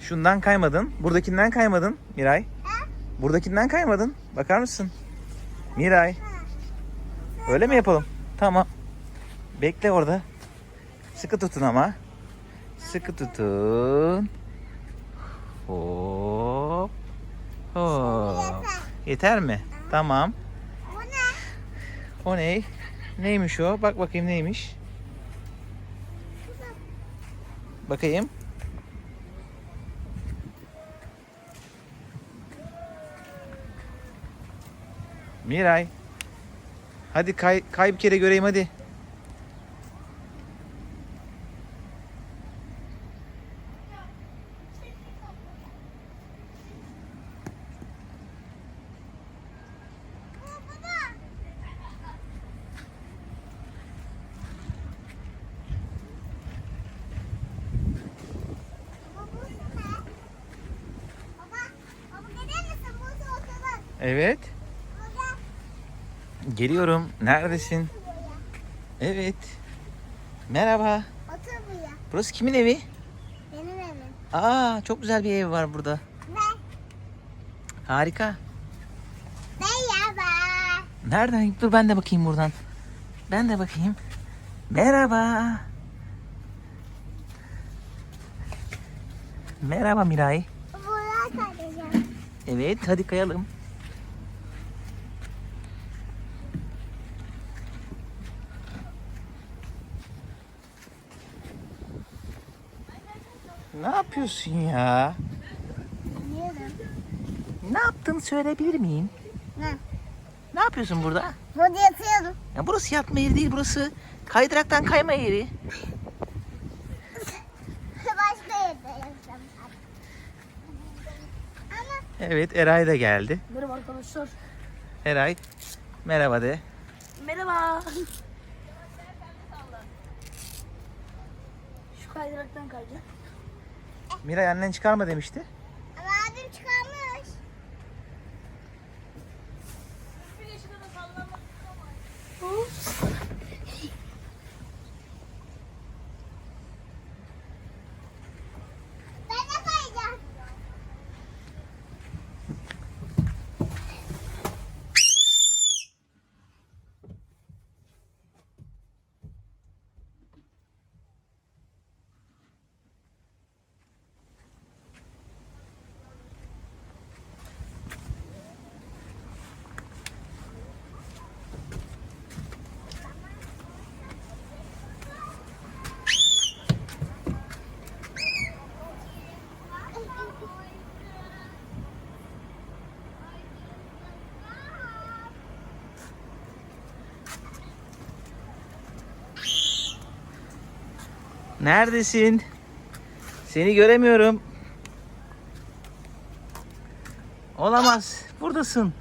Şundan kaymadın. Buradakinden kaymadın Miray. Buradakinden kaymadın. Bakar mısın? Miray. Öyle mi yapalım? Tamam. Bekle orada. Sıkı tutun ama. Sıkı tutun. Hop. Hop. Yeter mi? Tamam. Bu ne? O ne? Neymiş o? Bak bakayım neymiş. Bakayım. Miray. Hadi kay, kay bir kere göreyim hadi. Evet. Geliyorum. Neredesin? Evet. Merhaba. Otur buraya. Burası kimin evi? Benim evim. Aa, çok güzel bir ev var burada. Ben. Harika. Merhaba. Nereden? Dur ben de bakayım buradan. Ben de bakayım. Merhaba. Merhaba Miray. Buraya kayacağım. Evet hadi kayalım. Ne yapıyorsun ya? Yiyelim. Ne yaptın söyleyebilir miyim? Ne? Ne yapıyorsun burada? Burada yatıyorum. Ya burası yatma yeri değil burası. Kaydıraktan kayma yeri. Başka yerde yatacağım. Ama Evet Eray da geldi. Merhaba arkadaşlar. Eray merhaba de. Merhaba. Şu kaydıraktan kayacağım. Miray annen çıkarma demişti. ama abim çıkarmış. Ben de kayacağım. Neredesin? Seni göremiyorum. Olamaz. Buradasın.